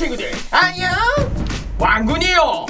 친구들. 안녕. 왕군이요.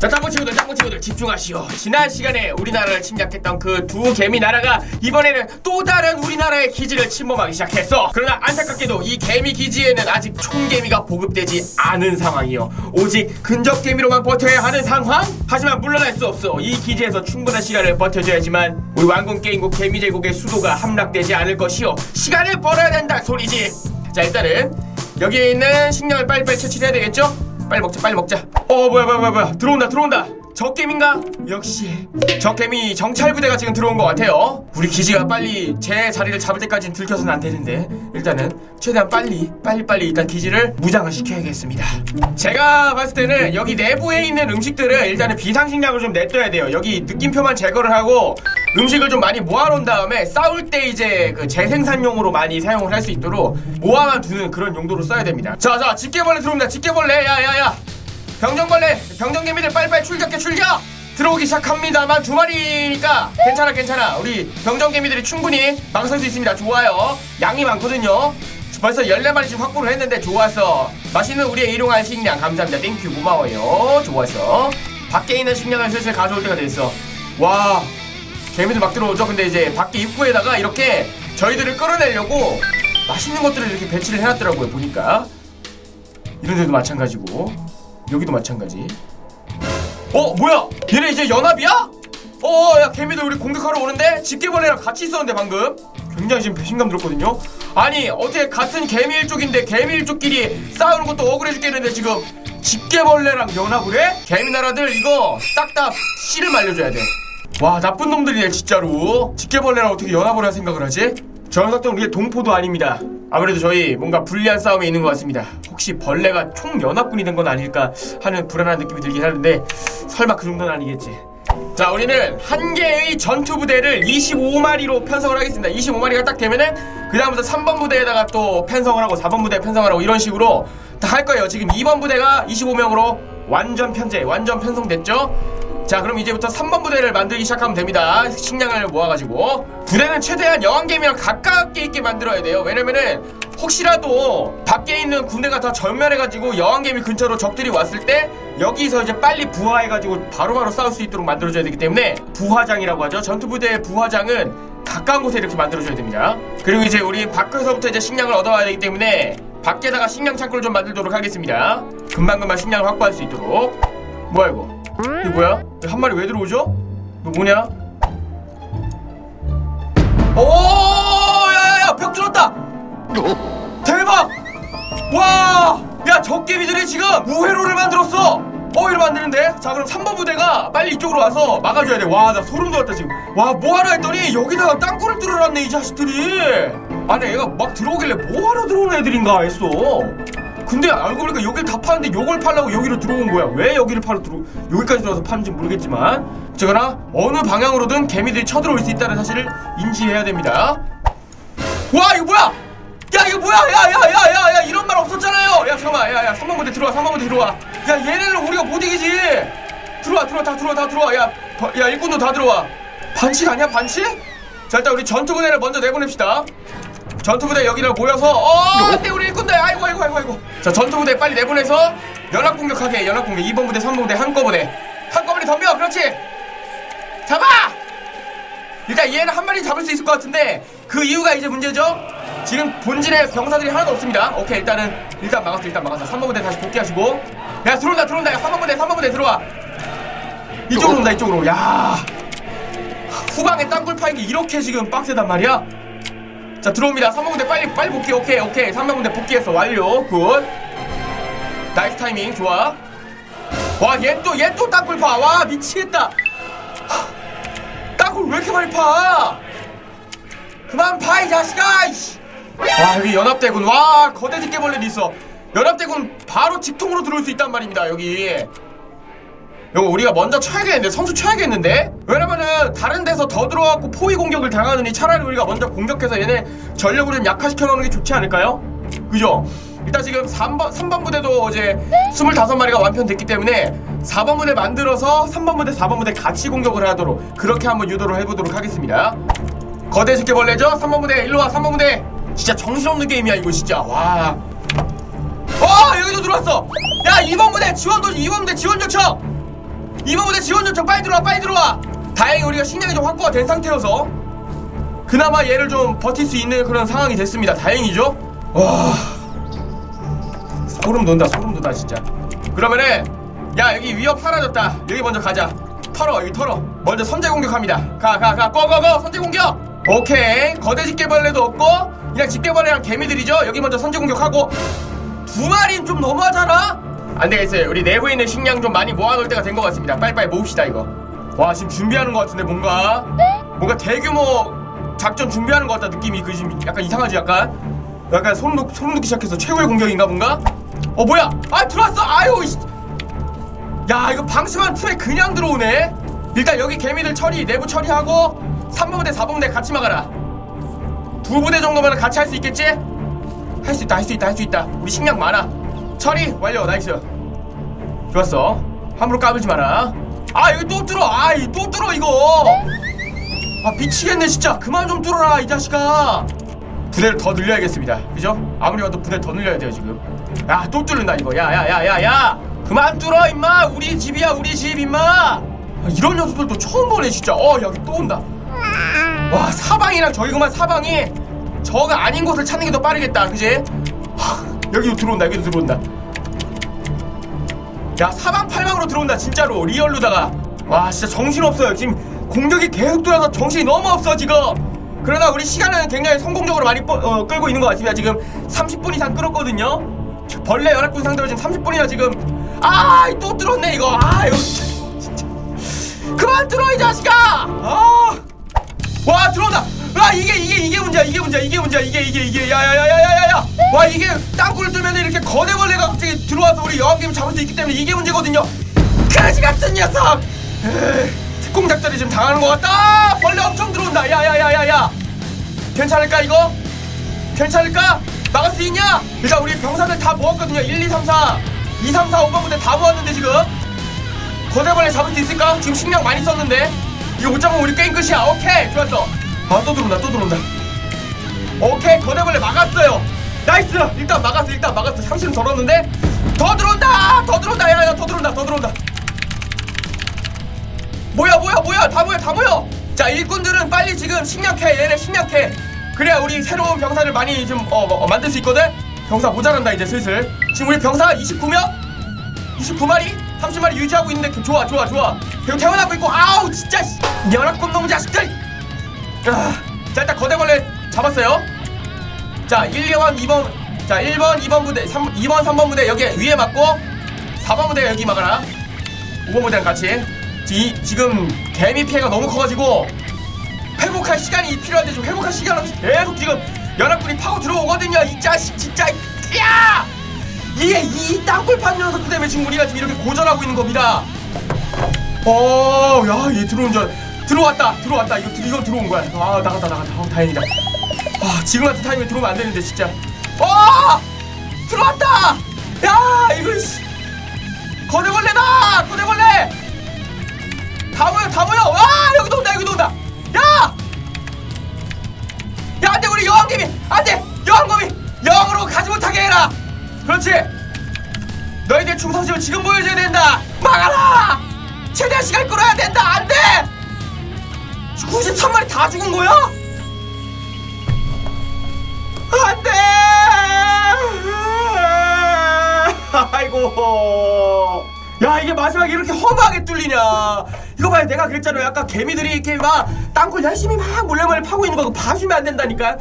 자 짱구 친구들 짱구 친구들 집중하시오. 지난 시간에 우리나라를 침략했던 그 두 개미 나라가 이번에는 또 다른 우리나라의 기지를 침범하기 시작했어. 그러나 안타깝게도 이 개미 기지에는 아직 총개미가 보급되지 않은 상황이요. 오직 근접 개미로만 버텨야 하는 상황? 하지만 물러날 수 없어. 이 기지에서 충분한 시간을 버텨줘야지만 우리 왕군 게임국 개미 제국의 수도가 함락되지 않을 것이요 시간을 벌어야 된다 소리지. 자 일단은 여기에 있는 식량을 빨리빨리 채취해야 되겠죠? 빨리 먹자 빨리 먹자. 어 뭐야 뭐야 뭐야 뭐야. 들어온다 들어온다 적개미인가? 역시 적개미 정찰부대가 지금 들어온 것 같아요 우리 기지가 빨리 제 자리를 잡을 때까지는 들켜서는 안 되는데 일단은 최대한 빨리 빨리빨리 일단 기지를 무장을 시켜야겠습니다 제가 봤을 때는 여기 내부에 있는 음식들을 일단은 비상식량을 좀 냅둬야 돼요 여기 느낌표만 제거를 하고 음식을 좀 많이 모아놓은 다음에 싸울 때 이제 그 재생산용으로 많이 사용을 할 수 있도록 모아만 두는 그런 용도로 써야 됩니다. 자, 자, 집게벌레 들어옵니다. 집게벌레, 야, 야, 야. 병정벌레, 병정개미들 빨리빨리 출격해 출격! 들어오기 시작합니다만 두 마리니까 괜찮아, 괜찮아. 우리 병정개미들이 충분히 막아설 수 있습니다. 좋아요. 양이 많거든요. 벌써 14마리 지금 확보를 했는데 좋았어. 맛있는 우리의 일용할 식량 감사합니다. 땡큐 고마워요. 좋았어. 밖에 있는 식량을 슬슬 가져올 때가 됐어. 와, 개미들 막 들어오죠. 근데 이제 밖에 입구에다가 이렇게 저희들을 끌어내려고 맛있는 것들을 이렇게 배치를 해놨더라고요. 보니까 이런 데도 마찬가지고 여기도 마찬가지. 어 뭐야? 얘네 이제 연합이야? 어, 야 개미들 우리 공격하러 오는데 집게벌레랑 같이 있었는데 방금 굉장히 지금 배신감 들었거든요. 아니 어떻게 같은 개미 일족인데 개미 일족끼리 싸우는 것도 억울해 죽겠는데 지금 집게벌레랑 연합을 해? 개미 나라들 이거 싹 다 씨를 말려줘야 돼. 와 나쁜 놈들이네 진짜로 집게벌레랑 어떻게 연합을 할 생각을 하지? 저 녀석들은 우리의 동포도 아닙니다 아무래도 저희 뭔가 불리한 싸움에 있는 것 같습니다. 혹시 벌레가 총연합군이 된 건 아닐까 하는 불안한 느낌이 들긴 하는데 설마 그 정도는 아니겠지. 자 우리는 한 개의 전투 부대를 25마리로 편성을 하겠습니다. 25마리가 딱 되면은 그 다음부터 3번 부대에다가 또 편성을 하고 4번 부대 편성을 하고 이런 식으로 다 할 거예요. 지금 2번 부대가 25명으로 완전 편제 완전 편성됐죠 자 그럼 이제부터 3번 부대를 만들기 시작하면 됩니다. 식량을 모아가지고. 부대는 최대한 여왕개미랑 가깝게 있게 만들어야 돼요. 왜냐면은 혹시라도 밖에 있는 군대가 다 전멸해가지고 여왕개미 근처로 적들이 왔을 때 여기서 이제 빨리 부하해가지고 바로바로 싸울 수 있도록 만들어줘야 되기 때문에 부화장이라고 하죠. 전투부대의 부화장은 가까운 곳에 이렇게 만들어줘야 됩니다. 그리고 이제 우리 밖에서부터 이제 식량을 얻어와야 되기 때문에 밖에다가 식량 창고를 좀 만들도록 하겠습니다. 금방금방 식량을 확보할 수 있도록. 뭐야 이거 이게 뭐야? 한 마리 왜 들어오죠? 너 뭐냐? 오, 야야야, 벽 뚫었다. 대박! 와, 야 적개미들이 지금 우회로를 만들었어. 어, 이러면 안 되는데? 자, 그럼 3번 부대가 빨리 이쪽으로 와서 막아줘야 돼. 와, 나 소름 돋았다 지금. 와, 뭐하러 했더니 여기다가 땅굴을 뚫어놨네 이 자식들이. 아니, 얘가 막 들어오길래 뭐 하러 들어오는 애들인가 했어. 근데 알고 보니까 여길 다 파는데 요걸 팔라고 여기로 들어온 거야. 왜 여기를 팔러 들어 여기까지 들어와서 파는지 모르겠지만 어쨌거나 어느 방향으로든 개미들이 쳐들어올 수 있다는 사실을 인지해야 됩니다. 와 이거 뭐야? 야 이거 뭐야? 야야야야야 이런 말 없었잖아요. 야 잠깐만 야야 3번 부대 들어와 3번 부대 들어와. 야 얘네는 우리가 못 이기지. 들어와 들어와 다 들어와 다 들어와. 야, 버- 야 일꾼도 다 들어와. 반칙 아니야 반칙? 자 일단 우리 전투 부대를 먼저 내보냅시다. 전투 부대 여기를 모여서 어 안돼 일꾼들 아이고 아이고 아이고 아이고. 자 전투 부대 빨리 내보내서 연합 공격하게 연합 공격. 2번 부대 3번 부대 한꺼번에. 한꺼번에 덤벼 그렇지? 잡아! 일단 얘는 한 마리 잡을 수 있을 것 같은데 그 이유가 이제 문제죠? 지금 본진에 병사들이 하나도 없습니다. 오케이 일단은 일단 막았어 일단 막았어. 3번 부대 다시 복귀하시고. 야 들어온다 들어온다. 야 3번 부대 3번 부대 들어와. 이쪽으로 온다 이쪽으로. 야. 후방에 땅굴 파인 게 이렇게 지금 빡세단 말이야 자 들어옵니다. 3번 부대 빨리 빨리 복귀. 오케이 오케이. 3번 부대 복귀했어. 완료. 굿. 나이스 타이밍. 좋아. 와 얘 또 얘 또 땅굴 파와 미치겠다. 하, 땅굴 왜 이렇게 많이 파? 그만 파 이 자식아 이씨. 와 여기 연합대군. 와 거대 집게벌레도 있어. 연합대군 바로 직통으로 들어올 수 있단 말입니다 여기 이거 우리가 먼저 쳐야겠는데 선수 쳐야겠는데? 왜냐면은 다른 데서 더 들어와갖고 포위 공격을 당하느니 차라리 우리가 먼저 공격해서 얘네 전력을 좀 약화시켜 놓는 게 좋지 않을까요? 그죠? 일단 지금 3번, 3번 부대도 이제 25마리가 완편됐기 때문에 4번 부대 만들어서 3번 부대, 4번 부대 같이 공격을 하도록 그렇게 한번 유도를 해보도록 하겠습니다. 거대 집게벌레죠? 3번 부대 일로와 3번 부대! 진짜 정신없는 게임이야 이거 진짜. 와. 어 여기도 들어왔어! 야 2번 부대 지원 도시 2번 부대 지원 요청 2번 부대 지원 요청 빨리 들어와 빨리 들어와. 다행히 우리가 식량이 좀 확보가 된 상태여서 그나마 얘를 좀 버틸 수 있는 그런 상황이 됐습니다. 다행이죠? 와. 소름 돋는다 소름 돋아 진짜. 그러면은 야 여기 위협 사라졌다. 여기 먼저 가자. 털어 여기 털어. 먼저 선제 공격합니다. 가 가 가. 고고고. 선제 공격! 오케이. 거대 집게벌레도 없고 그냥 집게벌레랑 개미들이죠? 여기 먼저 선제 공격하고. 두 마리는 좀 너무하잖아 안 되겠어요. 우리 내부에 있는 식량 좀 많이 모아놓을 때가 된 것 같습니다. 빨리빨리 모읍시다 이거. 와 지금 준비하는 것 같은데 뭔가? 뭔가 대규모 작전 준비하는 것 같다 느낌이. 그 지금 약간 이상하지 약간? 약간 소름, 돋, 소름 돋기 시작해서 최고의 공격인가 뭔가? 어 뭐야? 아 들어왔어! 아유 이씨. 야 이거 방심한 틈에 그냥 들어오네? 일단 여기 개미들 처리 내부 처리하고 3번 부대 4번 부대 같이 막아라. 두 부대 정도면 같이 할 수 있겠지? 할 수 있다 할 수 있다 할 수 있다. 우리 식량 많아 처리 완료 나이스. 좋았어. 함부로 까불지 마라. 아 여기 또 뚫어. 아이 또 뚫어 이거. 아 미치겠네 진짜. 그만 좀 뚫어라 이 자식아. 부대를 더 늘려야겠습니다. 그죠? 아무리 봐도 부대를 더 늘려야 돼요 지금. 야 또 뚫는다 이거. 야야 야 야 야. 그만 뚫어 임마. 우리 집이야 우리 집 임마. 아, 이런 녀석들도 처음 보네 진짜. 어 여기 또 온다. 와 사방이랑 저기 그만 사방이. 저가 아닌 곳을 찾는 게 더 빠르겠다 그지? 하, 여기도 들어온다 여기도 들어온다. 야 사방 팔방으로 들어온다 진짜로. 리얼로다가. 와 진짜 정신없어요. 지금 공격이 계속 돌아서 정신이 너무 없어 지금. 그러나 우리 시간은 굉장히 성공적으로 많이 뻐- 어, 끌고 있는 것 같습니다 지금. 30분 이상 끌었거든요. 벌레 연합군 상대로 지금 30분이나 지금. 아또 뚫었네 이거. 아 이거 진짜. 그만 뚫어 이 자식아! 아! 와 들어온다. 아 이게 이게 이게 문제야 와 이게 땅굴을 뚫면 이렇게 거대벌레가 갑자기 들어와서 우리 여왕님을 잡을 수 있기 때문에 이게 문제거든요. 가지 같은 녀석! 특공작전이 지금 당하는 것 같다! 벌레 엄청 들어온다! 야야야야야! 괜찮을까 이거? 괜찮을까? 막을 수 있냐? 일단 우리 병사들 다 모았거든요. 1 2 3 4 2 3 4 5번 부대 다 모았는데 지금. 거대벌레 잡을 수 있을까? 지금 식량 많이 썼는데. 이거 못 잡으면 우리 게임 끝이야. 오케이! 좋았어. 아 또 들어온다 또 들어온다. 오케이 거대벌레 막았어요 나이스! 일단 막았어 일단 막았어. 상실은 덜었는데? 더 들어온다! 더 들어온다! 야야 더 들어온다 더 들어온다. 뭐야 뭐야 뭐야 다 모여 다 모여! 자 일꾼들은 빨리 지금 식량캐 얘네 식량캐. 그래야 우리 새로운 병사를 많이 좀 어, 어, 만들 수 있거든? 병사 모자란다 이제 슬슬. 지금 우리 병사 29명? 29마리? 30마리 유지하고 있는데 그- 좋아 좋아 좋아. 그리고 태어나고 있고 아우 진짜 씨, 연합군 놈 자식들! 아, 자 일단 거대벌레 잡았어요 자 1, 2번 2번 자 1번 2번 부대 3, 2번 3번 부대 여기 위에 맞고 4번 부대 여기 막아라. 5번 부대랑 같이. 지, 지금 개미 피해가 너무 커가지고 회복할 시간이 필요한데 지금 회복할 시간 없이 계속 지금 연합군이 파고 들어오거든요 이 자식 진짜. 야! 이게 이 땅굴판 녀석들 때문에 지금 우리가 지금 이렇게 고전하고 있는 겁니다. 어야얘 들어온 줄 알- 들어왔다 들어왔다. 이거 이거 들어온 거야. 아 나갔다 나갔다. 아, 다행이다 아 지금 같은 타이밍에 들어오면 안 되는데 진짜. 어! 들어왔다! 야 이거 씨. 거대벌레다! 거대벌레! 다 모여 다 모여! 와 여기도 온다 여기도 온다! 야! 야 안돼 우리 여왕님이! 안돼! 여왕검이 영으로 가지 못하게 해라! 그렇지? 너희들 충성심을 지금 보여줘야 된다! 막아라! 최대한 시간 끌어야 된다! 안돼! 93마리 다 죽은 거야? 안돼! 아이고. 야 이게 마지막에 이렇게 허무하게 뚫리냐. 이거 봐요. 내가 그랬잖아요 아까 개미들이 이렇게 막 땅굴 열심히 막 몰래몰래 파고 있는 거 봐주면 안 된다니까.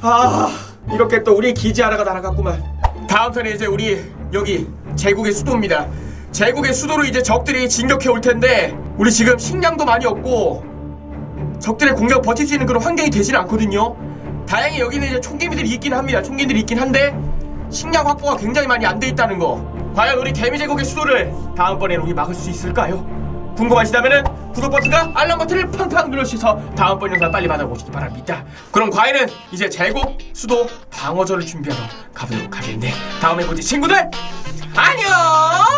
아 이렇게 또 우리 기지 하나가 날아갔구만. 다음 턴에 이제 우리 여기 제국의 수도입니다. 제국의 수도로 이제 적들이 진격해 올 텐데 우리 지금 식량도 많이 없고 적들의 공격 버틸 수 있는 그런 환경이 되지는 않거든요 다행히 여기는 이제 총개미들이 있긴 합니다 총개미들이 있긴 한데 식량 확보가 굉장히 많이 안 돼 있다는 거 과연 우리 개미 제국의 수도를 다음번에 우리 막을 수 있을까요? 궁금하시다면은 구독 버튼과 알람 버튼을 팡팡 눌러주셔서 다음번 영상 빨리 받아보시기 바랍니다. 그럼 과연은 이제 제국 수도 방어전을 준비하러 가보도록 하겠네. 다음에 보지 친구들 안녕.